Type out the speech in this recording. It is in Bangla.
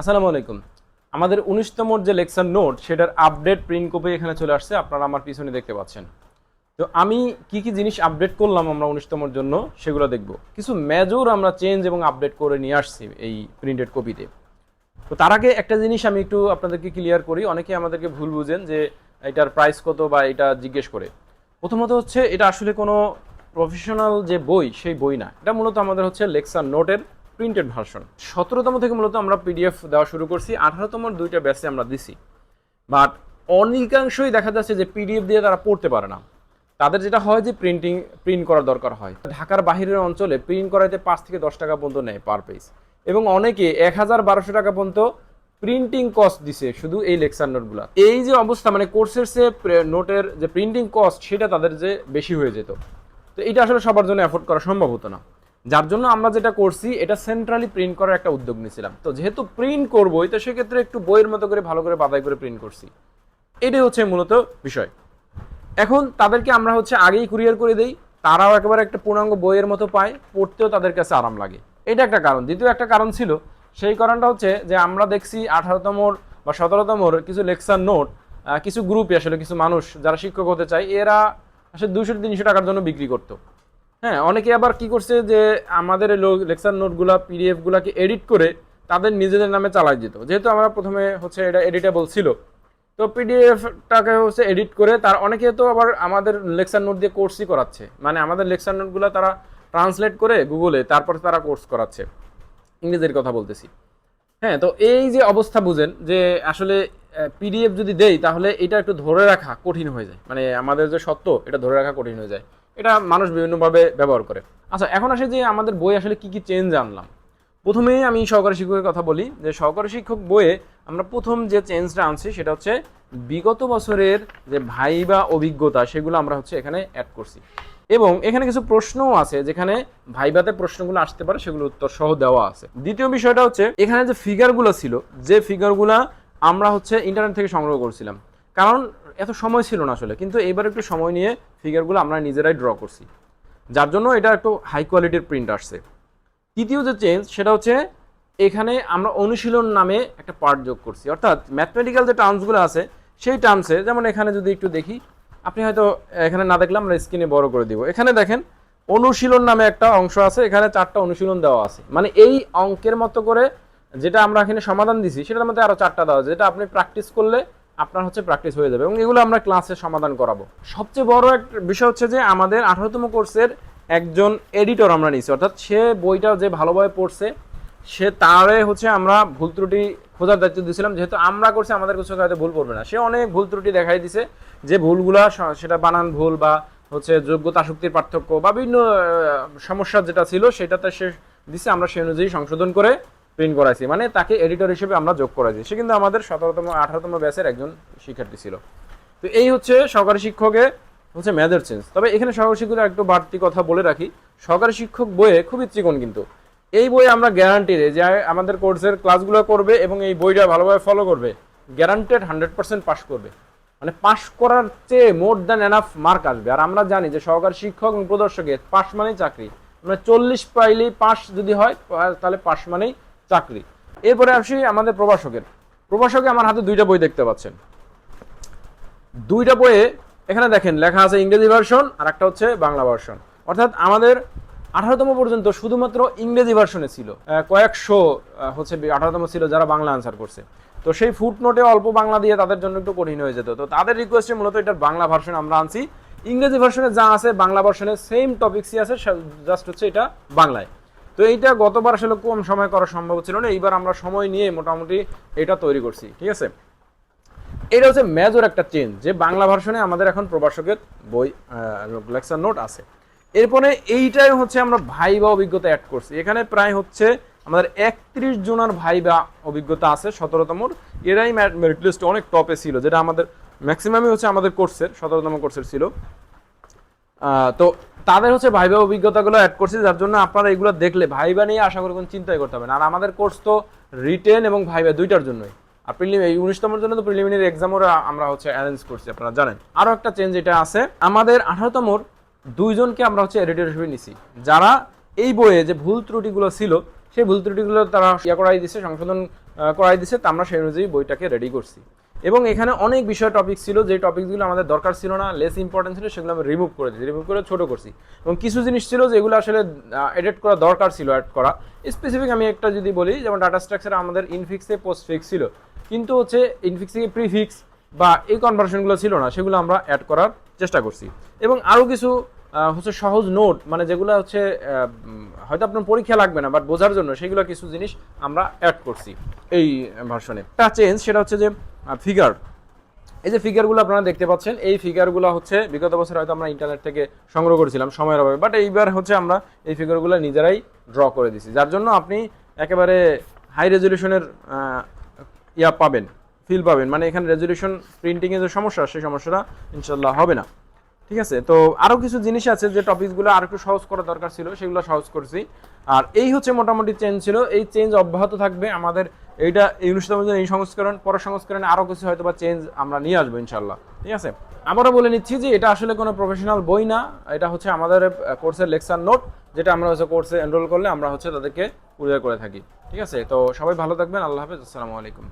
আসসালামু আলাইকুম। আমাদের উনিশতম যে লেকচার নোট, সেটার আপডেট প্রিন্ট কপি এখানে চলে আসছে, আপনারা আমার পিছনে দেখতে পাচ্ছেন। তো আমি কি কি জিনিস আপডেট করলাম আমরা উনিশতমর জন্য, সেগুলো দেখব। কিছু মেজর আমরা চেঞ্জ এবং আপডেট করে নিয়ে আসছি এই প্রিন্টেড কপিতে তো তার আগে একটা জিনিস আমি একটু আপনাদেরকে ক্লিয়ার করি, অনেকে আমাদেরকে ভুল বুঝেন যে এটার প্রাইস কত বা এটা জিজ্ঞেস করে। প্রথমত হচ্ছে, এটা আসলে কোনো প্রফেশনাল যে বই, সেই বই না। এটা মূলত আমাদের হচ্ছে লেকচার নোটের প্রিন্টেড ভার্সন সতেরোতম থেকে মূলত আমরা পিডিএফ দেওয়া শুরু করছি। আঠারোতমর দুইটা ব্যাচে আমরা দিছি। বাট অনেকাংশই দেখা যাচ্ছে যে পিডিএফ দিয়ে তারা পড়তে পারে না। তাদের যেটা হয় যে প্রিন্টিং প্রিন্ট করার দরকার হয়। ঢাকার বাহিরের অঞ্চলে প্রিন্ট করাইতে পাঁচ থেকে দশ টাকা পর্যন্ত নেয় পার পেজ এবং অনেকে এক হাজার বারোশো টাকা পর্যন্ত প্রিন্টিং কস্ট দিছে শুধু এই লেকচার নোটগুলো। এই যে অবস্থা মানে কোর্সের সে নোটের যে প্রিন্টিং কস্ট সেটা তাদের যে বেশি হয়ে যেত। তো এটা আসলে সবার জন্য অ্যাফোর্ড করা সম্ভব হতো না। যার জন্য আমরা যেটা করছি, এটা সেন্ট্রালি প্রিন্ট করার একটা উদ্যোগ নিয়েছিলাম। তো যেহেতু প্রিন্ট করবোই, তো সেক্ষেত্রে একটু বইয়ের মতো করে, ভালো করে বাদাই করে প্রিন্ট করছি। এটাই হচ্ছে মূলত বিষয়। এখন তাদেরকে আমরা হচ্ছে আগেই কুরিয়ার করে দেই, তারাও একেবারে একটা পূর্ণাঙ্গ বইয়ের মতো পায়, পড়তেও তাদের কাছে আরাম লাগে। এটা একটা কারণ। দ্বিতীয় একটা কারণ ছিল, সেই কারণটা হচ্ছে যে আমরা দেখছি আঠারোতমর বা সতেরোতমর কিছু লেকচার নোট কিছু গ্রুপে আসলে কিছু মানুষ, যারা শিক্ষক হতে চায়, এরা আসলে দুশো তিনশো টাকার জন্য বিক্রি করতো। হ্যাঁ অনেকে আবার কি করছে যে আমাদের লেকচার নোটগুলা পিডিএফ গুলাকে এডিট করে তাদের নিজেদের নামে চালাই যেত যেহেতু আমরা প্রথমে হচ্ছে এটা এডিটেবল ছিল। তো পিডিএফটাকে হচ্ছে এডিট করে তার অনেকে তো আবার আমাদের লেকচার নোট দিয়ে কোর্সই করাচ্ছে। মানে আমাদের লেকচার নোটগুলো তারা ট্রান্সলেট করে গুগলে তারপর তারা কোর্স করাচ্ছে। ইংরেজির কথা বলতেছি। হ্যাঁ তো এই যে অবস্থা বুঝেন যে আসলে পিডিএফ যদি দেই তাহলে এটা একটু ধরে রাখা কঠিন হয়ে যায়। মানে আমাদের যে সত্য, এটা ধরে রাখা কঠিন হয়ে যায়। এটা মানুষ বিভিন্নভাবে ব্যবহার করে। আচ্ছা এখন আসে যে আমাদের বই আসলে কি কি চেঞ্জ আনলাম। প্রথমেই আমি সহকারী শিক্ষকের কথা বলি যে সহকারী শিক্ষক বইয়ে আমরা প্রথম যে চেঞ্জটা আনছি সেটা হচ্ছে বিগত বছরের যে ভাইবা অভিজ্ঞতা সেগুলো আমরা হচ্ছে এখানে অ্যাড করছি। এবং এখানে কিছু প্রশ্নও আছে যেখানে ভাইবাতে প্রশ্নগুলো আসতে পারে, সেগুলো উত্তর সহ দেওয়া আছে। দ্বিতীয় বিষয়টা হচ্ছে এখানে যে ফিগারগুলো ছিল, যে ফিগারগুলো আমরা হচ্ছে ইন্টারনেট থেকে সংগ্রহ করছিলাম কারণ এত সময় ছিল না আসলে। কিন্তু এবার একটু সময় নিয়ে ফিগারগুলো আমরা নিজেরাই ড্র করছি। যার জন্য এটা একটু হাই কোয়ালিটির প্রিন্ট আসছে। তৃতীয় যে চেঞ্জ সেটা হচ্ছে এখানে আমরা অনুশীলন নামে একটা পার্ট যোগ করছি। অর্থাৎ ম্যাথমেটিক্যাল যে টার্মসগুলো আছে, সেই টার্মসে যেমন এখানে যদি একটু দেখি, আপনি হয়তো এখানে না দেখলে আমরা স্ক্রিনে বড় করে দিব। এখানে দেখেন, অনুশীলন নামে একটা অংশ আছে, এখানে চারটা অনুশীলন দেওয়া আছে। মানে এই অঙ্কের মতো করে যেটা আমরা এখানে সমাধান দিছি, সেটার মধ্যে আরও চারটা দেওয়া আছে। যেটা আপনি প্র্যাকটিস করলে আপনার হচ্ছে প্র্যাকটিস হয়ে যাবে। এবং এগুলো আমরা ক্লাসে সমাধান করাবো। সবচেয়ে বড় একটা বিষয় হচ্ছে যে, আমাদের আঠারোতম কোর্সের একজন এডিটর আমরা নিয়েছি। অর্থাৎ সে বইটা যে ভালোভাবে পড়ছে, সে তারে হচ্ছে আমরা ভুল ত্রুটি খোঁজার দায়িত্ব দিয়েছিলাম। যেহেতু আমরা করছি, আমাদের কিছু হয়তো ভুল করবে না। সে অনেক ভুল ত্রুটি দেখাই দিছে যে, ভুলগুলা সেটা বানান ভুল বা হচ্ছে যোগ্যতা শক্তির পার্থক্য বা বিভিন্ন সমস্যা যেটা ছিল, সেটাতে সে দিছে। আমরা সেই অনুযায়ী সংশোধন করে প্রিন্ট করাইছি। মানে তাকে এডিটর হিসেবে আমরা যোগ করাইছি। সে কিন্তু আমাদের সতেরোতম, আঠারোতম ব্যাচের একজন শিক্ষার্থী ছিল। তো এই হচ্ছে সহকারী শিক্ষকের হচ্ছে মেজর চেঞ্জ তবে এখানে সহকারী শিক্ষকের একটু বাড়তি কথা বলে রাখি। সহকারী শিক্ষক বইয়ে খুবই চিকন কিন্তু। এই বই আমরা গ্যারান্টি দেই যে আমাদের কোর্সের ক্লাসগুলো করবে এবং এই বইটা ভালোভাবে ফলো করবে। গ্যারান্টেড হান্ড্রেড পার্সেন্ট পাস করবে। মানে পাস করার চেয়ে মোর দ্যান এনাফ মার্ক আসবে। আর আমরা জানি যে সহকারী শিক্ষক এবং প্রদর্শকের পাস মানেই চাকরি। মানে চল্লিশ পাইলেই পাস যদি হয়, তাহলে পাস মানেই চাকরি। এরপরে আসি আমাদের প্রভাষকের। প্রভাষকে আমার হাতে দুইটা বই দেখতে পাচ্ছেন। দুইটা বইয়ে এখানে দেখেন, লেখা আছে ইংরেজি ভার্সন আর একটা হচ্ছে বাংলা ভার্সন। অর্থাৎ আমাদের আঠারোতম পর্যন্ত শুধুমাত্র ইংরেজি ভার্সনে ছিল। কয়েকশো হচ্ছে আঠারোতম ছিল যারা বাংলা আনসার করছে। তো সেই ফুটনোটে অল্প বাংলা দিয়ে তাদের জন্য একটু কঠিন হয়ে যেত। তো তাদের রিকোয়েস্টে মূলত এটার বাংলা ভার্সন আমরা আনছি। ইংরেজি ভার্সনে যা আছে, বাংলা ভার্সনে সেম টপিক্সই আছে জাস্ট হচ্ছে এটা বাংলায়। তো এইটা গতবার আসলে কম সময় করা সম্ভব ছিল না, এইবার আমরা সময় নিয়ে মোটামুটি এটা তৈরি করছি, ঠিক আছে? এটা হচ্ছে মেজর একটা চেঞ্জ যে বাংলা ভার্সনে আমাদের এখন প্রভাষকের বই লেকচার নোট আছে। এরপরে এইটাই হচ্ছে আমরা ভাইবা অভিজ্ঞতা অ্যাড করছি। এখানে প্রায় হচ্ছে আমাদের একত্রিশ জনের ভাইবা অভিজ্ঞতা আছে সতেরোতমর এরাই মেরিট লিস্ট অনেক টপে ছিল, যেটা আমাদের ম্যাক্সিমামই হচ্ছে আমাদের কোর্সের সতেরোতম কোর্সের ছিল। তো তাদের হচ্ছে ভাইবা অভিজ্ঞতাগুলো অ্যাড করছি, যার জন্য আপনারা এগুলো দেখলে ভাইবা নিয়ে আশা করি চিন্তাই করতে হবে না। আর আমাদের কোর্স তো রিটেন এবং ভাইবা দুইটার জন্যই। আর প্রিলিম এই উনিশতমের জন্য তো প্রিলিমিনারি এক্সামও আমরা হচ্ছে অ্যারেঞ্জ করছি, আপনারা জানেন। আরও একটা চেঞ্জ এটা আছে। আমাদের আঠারোতমর দুইজনকে আমরা হচ্ছে এডিটর হিসেবে নিছি। যারা এই বইয়ে যে ভুল ত্রুটিগুলো ছিল, সেই ভুল ত্রুটিগুলো তারা ইয়া করাই দিচ্ছে সংশোধন করাই দিছে, তা আমরা সেই অনুযায়ী বইটাকে রেডি করছি। এবং এখানে অনেক বিষয় টপিক ছিল, যে টপিকসগুলো আমাদের দরকার ছিল না লেস ইম্পর্টেন্ট ছিল, সেগুলো আমি রিমুভ করে দিয়েছি রিমুভ করে ছোট করছি। এবং কিছু জিনিস ছিল যেগুলো আসলে এডিট করা দরকার ছিল অ্যাড করা। স্পেসিফিক আমি একটা যদি বলি, যেমন ডাটা স্ট্রাকচার আমাদের ইনফিক্সে পোস্ট ফিক্স ছিল। কিন্তু হচ্ছে ইনফিক্স থেকে প্রিফিক্স বা এই কনভার্সনগুলো ছিল না, সেগুলো আমরা অ্যাড করার চেষ্টা করছি। এবং আরও কিছু হচ্ছে সহজ নোট মানে যেগুলো হচ্ছে হয়তো আপনার পরীক্ষা লাগবে না বাট বোঝার জন্য সেগুলো কিছু জিনিস আমরা অ্যাড করছি। এই ভার্সনে। একটা চেঞ্জ সেটা হচ্ছে যে ফিগার এই যে ফিগারগুলো আপনারা দেখতে পাচ্ছেন, এই ফিগারগুলো হচ্ছে, বিগত বছর হয়তো আমরা ইন্টারনেট থেকে সংগ্রহ করেছিলাম সময়ের অভাবে বাট এইবার হচ্ছে আমরা এই ফিগারগুলো নিজেরাই ড্র করে দিছি, যার জন্য আপনি একেবারে হাই রেজলিউশনের ইয়া পাবেন ফিল পাবেন। মানে এখানে রেজলিউশন প্রিন্টিংয়ে যে সমস্যা, সেই সমস্যাটা ইনশাল্লাহ হবে না। ঠিক আছে? তো আরও কিছু জিনিস আছে যে টপিকসগুলো আর একটু সহজ করা দরকার ছিল, সেগুলো সহজ করছি। আর এই হচ্ছে মোটামুটি চেঞ্জ ছিল। এই চেঞ্জ অব্যাহত থাকবে আমাদের এইটা এই অনুষ্ঠানের মধ্যে এই সংস্করণ পরের সংস্করণে আরও কিছু হয়তো বা চেঞ্জ আমরা নিয়ে আসব ইনশাল্লাহ ঠিক আছে? আবারও বলে নিচ্ছি যে এটা আসলে কোনো প্রফেশনাল বই না। এটা হচ্ছে আমাদের কোর্সের লেকচার নোট যেটা আমরা হচ্ছে কোর্সে এনরোল করলে আমরা হচ্ছে তাদেরকে কুরিয়ার করে থাকি। ঠিক আছে? তো সবাই ভালো থাকবেন। আল্লাহ হাফেজ। আসসালামু আলাইকুম।